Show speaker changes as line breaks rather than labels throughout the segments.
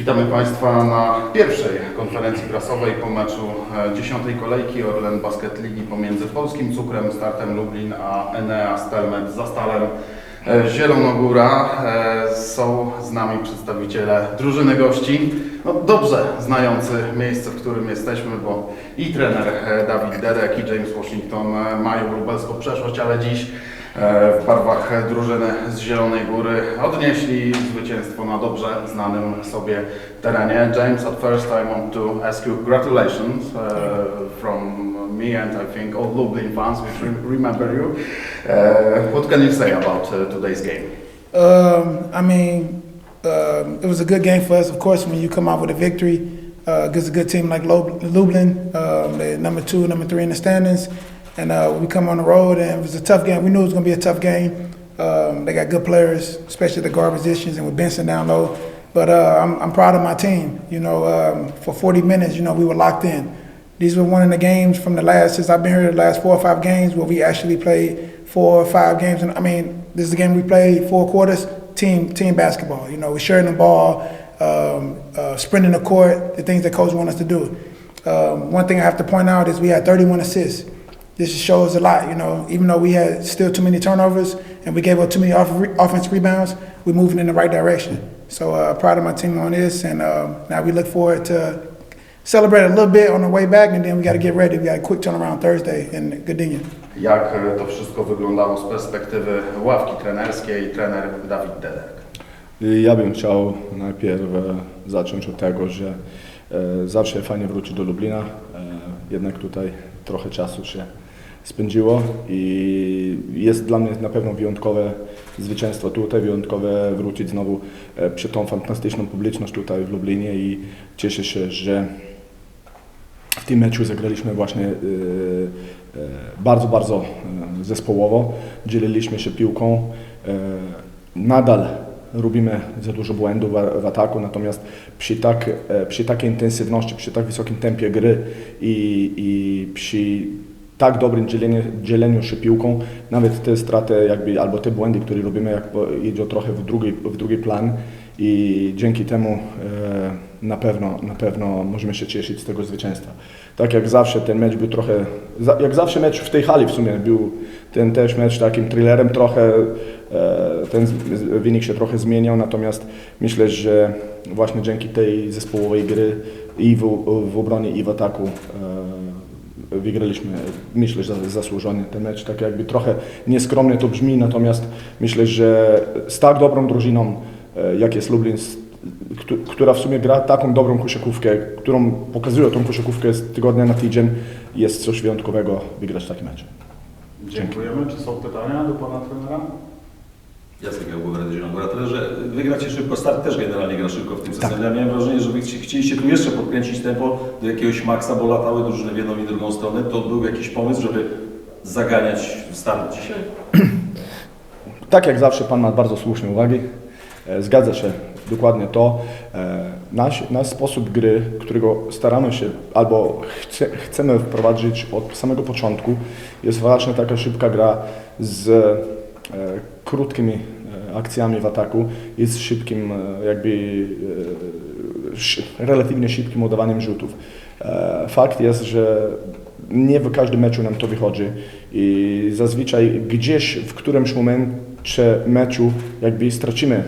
Witamy Państwa na pierwszej konferencji prasowej po meczu e, dziesiątej kolejki Orlen Basket Ligi pomiędzy Polskim Cukrem, Startem Lublin, a Enea Stelmet za Stalem e, Zielonogóra. E, Są z nami przedstawiciele drużyny gości, no dobrze znający miejsce, w którym jesteśmy, bo i trener e, Dawid Dedek i James Washington e, mają lubelską przeszłość, ale dziś e, w barwach drużyny z Zielonej Góry odnieśli zwycięstwo na dobrze znanym sobie terenie. James, at first I want to ask you congratulations uh, from me and I think all Lublin fans which re- remember you. Uh, what can you say about uh, today's game?
Um, I mean, um, it was a good game for us. Of course, when you come out with a victory uh, against a good team like Lublin, um, they're number two, number three in the standings, and uh, we come on the road, and it was a tough game. We knew it was going to be a tough game. Um, they got good players, especially the guard positions, and with Benson down low. But uh, I'm, I'm proud of my team. You know, um, for 40 minutes, you know, we were locked in. These were one of the games from the last since I've been here, the last four or five games where we actually played four or five games. And I mean, this is a game we played four quarters, team team basketball. You know, we're sharing the ball, um, uh, sprinting the court, the things that coach want us to do. Um, one thing I have to point out is we had 31 assists. This shows a lot. You know, even though we had still too many turnovers and we gave up too many off- offensive rebounds, we're moving in the right direction. So uh, proud of my team on this, and um, now we look forward to celebrate a little bit on the way back, and then we got to get ready. We got a quick turnaround Thursday in Gdynia.
Jak to wszystko wyglądało z perspektywy ławki trenerskiej, trener Dawid Dedek?
Ja bym chciał najpierw e, zacząć od tego, że e, zawsze fajnie wrócić do Lublina. E, jednak tutaj trochę czasu się spędziło i jest dla mnie na pewno wyjątkowe zwycięstwo tutaj, wyjątkowe wrócić znowu przy tą fantastyczną publiczność tutaj w Lublinie i cieszę się, że w tym meczu zagraliśmy właśnie bardzo, bardzo e, zespołowo. Dzieliliśmy się piłką. E, Nadal robimy za dużo błędów w, ataku, natomiast przy, tak, e, przy takiej intensywności, przy tak wysokim tempie gry i, i przy tak dobrym dzieleniu, dzieleniu się piłką, nawet te straty jakby, albo te błędy, które robimy, jak idzie trochę w drugi, w drugi plan i dzięki temu e, na pewno, na pewno możemy się cieszyć z tego zwycięstwa. Tak jak zawsze ten mecz był trochę, jak zawsze mecz w tej hali w sumie był ten też mecz takim thrillerem trochę, e, ten wynik się trochę zmieniał, natomiast myślę, że właśnie dzięki tej zespołowej gry i w, w obronie i w ataku e, wygraliśmy, myślę, że zasłużony ten mecz. Tak jakby trochę nieskromnie to brzmi, natomiast myślę, że z tak dobrą drużyną, e, jak jest Lublin, z- która w sumie gra taką dobrą koszykówkę, którą pokazuje tą koszykówkę z tygodnia na tydzień, jest coś wyjątkowego wygrać taki mecz.
Dziękujemy. Czy są pytania do pana trenera?
Jacek Jałgowera, Zielona Góra. że wygracie szybko, start też generalnie gra szybko w tym sezonie. Ja miałem wrażenie, że wy chci- chcieliście tu jeszcze podkręcić tempo do jakiegoś maksa, bo latały drużyny w jedną i drugą stronę. To był jakiś pomysł, żeby zaganiać start dzisiaj?
Tak jak zawsze Pan ma bardzo słuszne uwagi. E, Zgadza się dokładnie to. E, Nasz, nasz sposób gry, którego staramy się albo chce, chcemy wprowadzić od samego początku, jest właśnie taka szybka gra z e, krótkimi e, akcjami w ataku i z szybkim, jakby relatywnie szybkim oddawaniem rzutów. Fakt jest, że nie w każdym meczu nam to wychodzi i zazwyczaj gdzieś w którymś momencie meczu jakby stracimy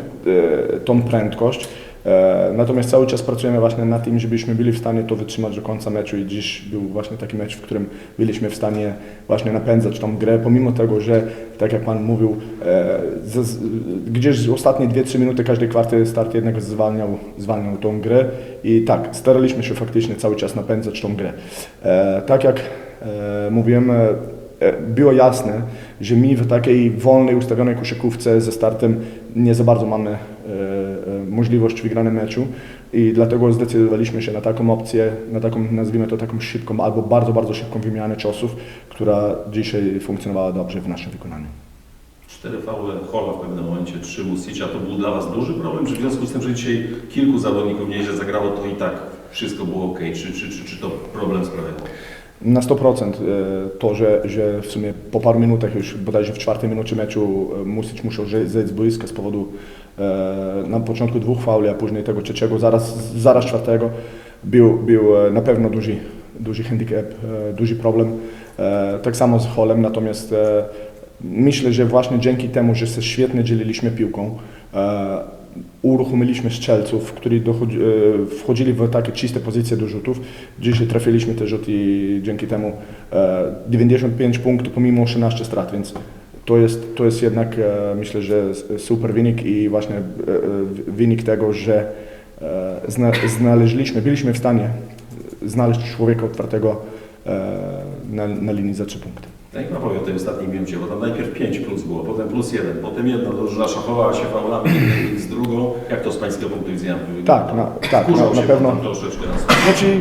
e, tą prędkość. E, natomiast cały czas pracujemy właśnie nad tym, żebyśmy byli w stanie to wytrzymać do końca meczu i dziś był właśnie taki mecz, w którym byliśmy w stanie właśnie napędzać tą grę, pomimo tego, że tak jak Pan mówił, e, gdzieś ostatnie 2-3 minuty każdej kwarty start jednak zwalniał, zwalniał tą grę i tak, staraliśmy się faktycznie cały czas napędzać tą grę. Tak jak mówiłem, było jasne, że my w takiej wolnej, ustawionej koszykówce ze startem nie za bardzo mamy e, e, możliwość wygrania meczu i dlatego zdecydowaliśmy się na taką opcję, na taką, nazwijmy to taką szybką albo bardzo, bardzo szybką wymianę ciosów, która dzisiaj funkcjonowała dobrze w naszym wykonaniu.
Cztery faule Hola w pewnym momencie, trzy Musicza. To był dla Was duży problem? Czy w związku z tym, że dzisiaj kilku zawodników nieźle zagrało, to i tak wszystko było ok? Czy, czy, czy, czy to problem sprawiało?
Na 100% e, to, że, że w sumie po paru minutach już bodajże w czwartej minucie meczu e, Music musiał zejść z boiska z powodu e, na początku dwóch fauli, a później tego trzeciego, zaraz, zaraz czwartego, był, był na pewno duży, duży handicap, duży problem. Tak samo z Holem, natomiast myślę, że właśnie dzięki temu, że się świetnie dzieliliśmy piłką, uruchomiliśmy strzelców, którzy dochodzi, e, wchodzili w takie czyste pozycje do rzutów. Dzisiaj trafiliśmy te rzuty i dzięki temu e, 95 punktów pomimo 13 strat, więc to jest, to jest jednak e, myślę, że super wynik i właśnie e, e, wynik tego, że e, zna, znaleźliśmy, byliśmy w stanie znaleźć człowieka otwartego e, na, na linii za 3 punkty.
No Jak powie o tej ostatniej minucie, bo tam najpierw 5 plus było, potem plus 1, potem jedna drużyna szachowała się faulami z drugą. Jak to z pańskiego punktu widzenia wygląda?
Tak, na, tak,
Wkurzał
na, na
się
pewno.
pan tam troszeczkę na.
Znaczy,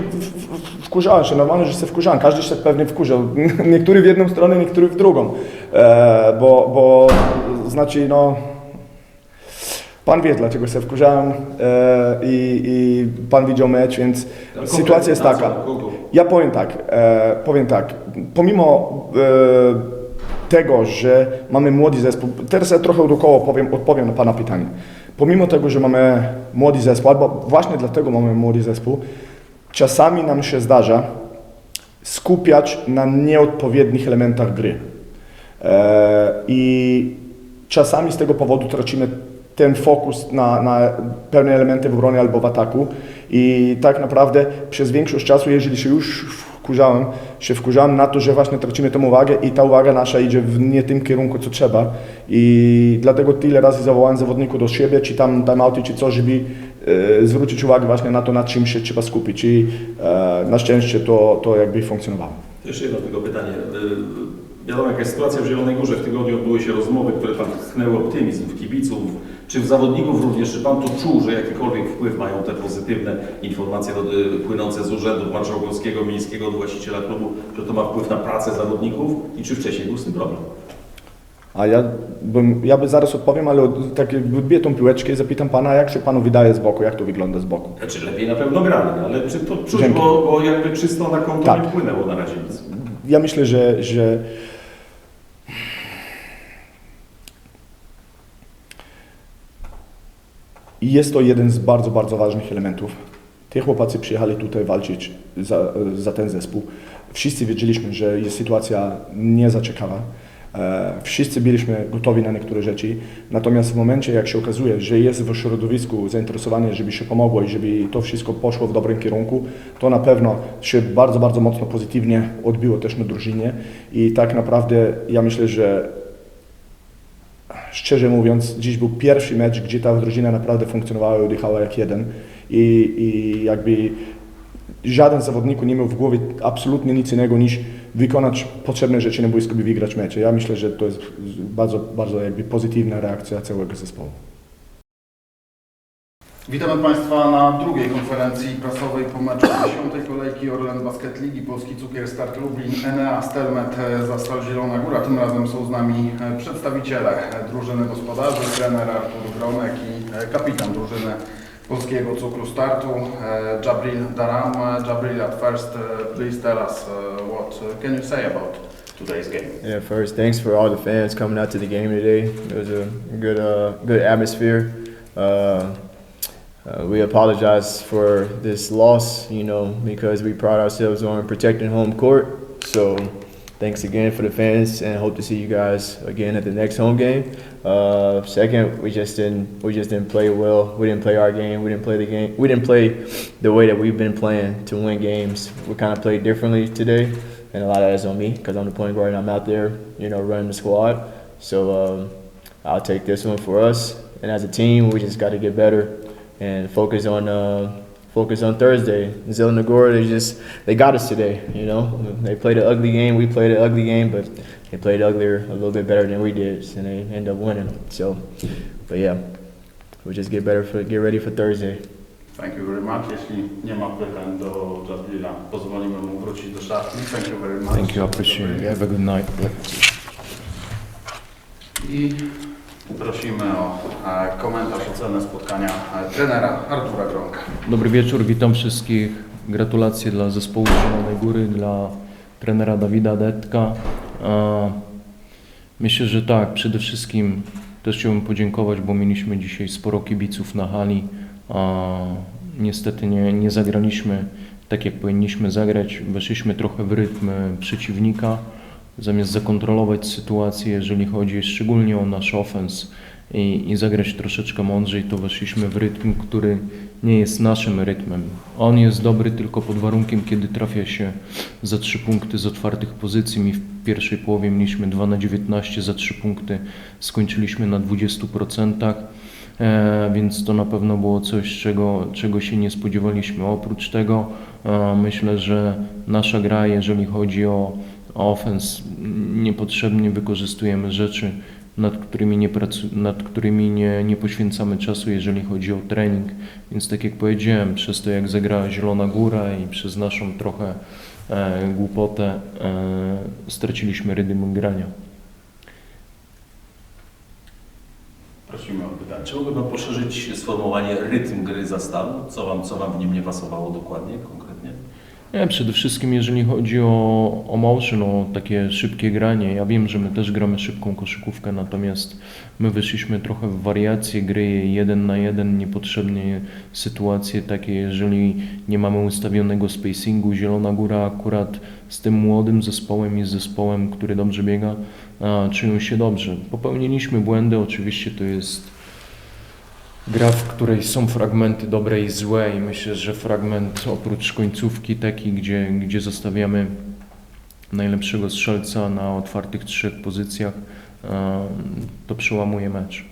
wkurzałem się, normalnie, że się wkurzałem. Każdy się pewnie wkurzał. Niektóry w jedną stronę, niektóry w drugą. E, bo, bo, znaczy, no... Pan wie, dlaczego się wkurzałem e, i, i pan widział mecz, więc sytuacja jest taka.
na? Kogo?
Ja powiem tak, e, powiem tak, pomimo e, tego, że mamy młody zespół, teraz ja trochę dookoła powiem, odpowiem na Pana pytanie. Pomimo tego, że mamy młody zespół, albo właśnie dlatego mamy młody zespół, czasami nam się zdarza skupiać na nieodpowiednich elementach gry. E, I czasami z tego powodu tracimy ten fokus na, na pewne elementy w obronie albo w ataku i tak naprawdę przez większość czasu, jeżeli się już wkurzałem, się wkurzałem na to, że właśnie tracimy tę uwagę i ta uwaga nasza idzie w nie tym kierunku, co trzeba i dlatego tyle razy zawołałem zawodników do siebie, czy tam timeouty, czy coś, żeby e, zwrócić uwagę właśnie na to, na czym się trzeba skupić i e, na szczęście to, to jakby funkcjonowało.
Jeszcze jedno tylko pytanie. Y, Wiadomo, jaka jest sytuacja w Zielonej Górze. W tygodniu odbyły się rozmowy, które tam tchnęły optymizm w kibiców, czy w zawodników również. Czy Pan to czuł, że jakikolwiek wpływ mają te pozytywne informacje do, y, płynące z urzędów marszałkowskiego, miejskiego, od właściciela klubu, że to ma wpływ na pracę zawodników i czy wcześniej był z tym problem?
A ja bym, ja by zaraz odpowiem, ale od- tak jakby odbiję tą piłeczkę i zapytam Pana, jak się Panu wydaje z boku, jak to wygląda z boku?
Znaczy lepiej na pewno grali, ale czy to czuć,
Dzięki.
bo, bo jakby czysto na konto
Tak.
nie wpłynęło na razie nic.
Ja myślę, że, że jest to jeden z bardzo, bardzo ważnych elementów. Te chłopacy przyjechali tutaj walczyć za, za ten zespół. Wszyscy wiedzieliśmy, że jest sytuacja niezaciekawa. E, Wszyscy byliśmy gotowi na niektóre rzeczy, natomiast w momencie, jak się okazuje, że jest w środowisku zainteresowanie, żeby się pomogło i żeby to wszystko poszło w dobrym kierunku, to na pewno się bardzo, bardzo mocno pozytywnie odbiło też na drużynie i tak naprawdę ja myślę, że szczerze mówiąc, dziś był pierwszy mecz, gdzie ta drużyna naprawdę funkcjonowała i oddychała jak jeden i, i jakby żaden z zawodników nie miał w głowie absolutnie nic innego niż wykonać potrzebne rzeczy na boisku, by wygrać mecze. Ja myślę, że to jest bardzo, bardzo jakby pozytywna reakcja całego zespołu.
Witamy Państwa na drugiej konferencji prasowej po meczu 10. kolejki Orlen Basket Ligi Polski Cukier Start Lublin Enea Stelmet e, Zastal Zielona Góra. Tym razem są z nami e, przedstawiciele e, drużyny gospodarzy, trener Artur Gronek i kapitan drużyny Polskiego Cukru Startu Jabril Daram. Jabril, at first please tell us what can you say about today's game?
Yeah, first, thanks for all the fans coming out to the game today. It was a good, uh, good atmosphere. Uh, uh, we apologize for this loss, you know, because we pride ourselves on protecting home court. So, thanks again for the fans, and hope to see you guys again at the next home game. Uh, second, we just didn't, we just didn't play well. We didn't play our game. We didn't play the game. We didn't play the way that we've been playing to win games. We kind of played differently today and a lot of that is on me because I'm the point guard and I'm out there, you know, running the squad. So um, I'll take this one for us. And as a team, we just got to get better and focus on uh, focus on Thursday. Zilla Nagora, they just they got us today. You know, they played an ugly game. We played an ugly game, but they played uglier a little bit better than we did, and they end up winning. So, but yeah, we just get better for get ready for Thursday.
Thank you very much. Jeśli nie ma pytań do Jabrila, pozwolimy mu wrócić do szatni. Thank you very much.
Thank you, I appreciate it. Have a good night.
I prosimy o e, komentarz, ocenę spotkania e, trenera Artura Gronka.
Dobry wieczór, witam wszystkich. Gratulacje dla zespołu Zielonej Góry, dla trenera Dawida Detka. A Myślę, że tak, przede wszystkim też chciałbym podziękować, bo mieliśmy dzisiaj sporo kibiców na hali. Niestety nie, nie zagraliśmy tak, jak powinniśmy zagrać. Weszliśmy trochę w rytm przeciwnika, zamiast zakontrolować sytuację, jeżeli chodzi szczególnie o nasz ofens i, i zagrać troszeczkę mądrzej, to weszliśmy w rytm, który nie jest naszym rytmem. On jest dobry tylko pod warunkiem, kiedy trafia się za trzy punkty z otwartych pozycji. Mi w pierwszej połowie mieliśmy 2 na 19 za trzy punkty, skończyliśmy na 20%. E, więc to na pewno było coś, czego, czego się nie spodziewaliśmy. Oprócz tego e, myślę, że nasza gra, jeżeli chodzi o, o offense, niepotrzebnie wykorzystujemy rzeczy, nad którymi, nie, nad którymi nie, nie poświęcamy czasu, jeżeli chodzi o trening. Więc tak jak powiedziałem, przez to jak zagrała Zielona Góra i przez naszą trochę e, głupotę e, straciliśmy rytm grania.
Prosimy o pytanie.
Czy mógłby Pan poszerzyć sformułowanie rytm gry zastawu? Co Wam, co wam w nim nie pasowało dokładnie, konkretnie?
Nie, przede wszystkim jeżeli chodzi o, o motion, o takie szybkie granie. Ja wiem, że my też gramy szybką koszykówkę, natomiast my wyszliśmy trochę w wariacje gry jeden na jeden, niepotrzebnie sytuacje takie, jeżeli nie mamy ustawionego spacingu. Zielona Góra akurat z tym młodym zespołem z zespołem, który dobrze biega, a, czują się dobrze. Popełniliśmy błędy, oczywiście to jest gra, w której są fragmenty dobre i złe i myślę, że fragment oprócz końcówki taki, gdzie, gdzie zostawiamy najlepszego strzelca na otwartych trzech pozycjach, e, to przełamuje mecz.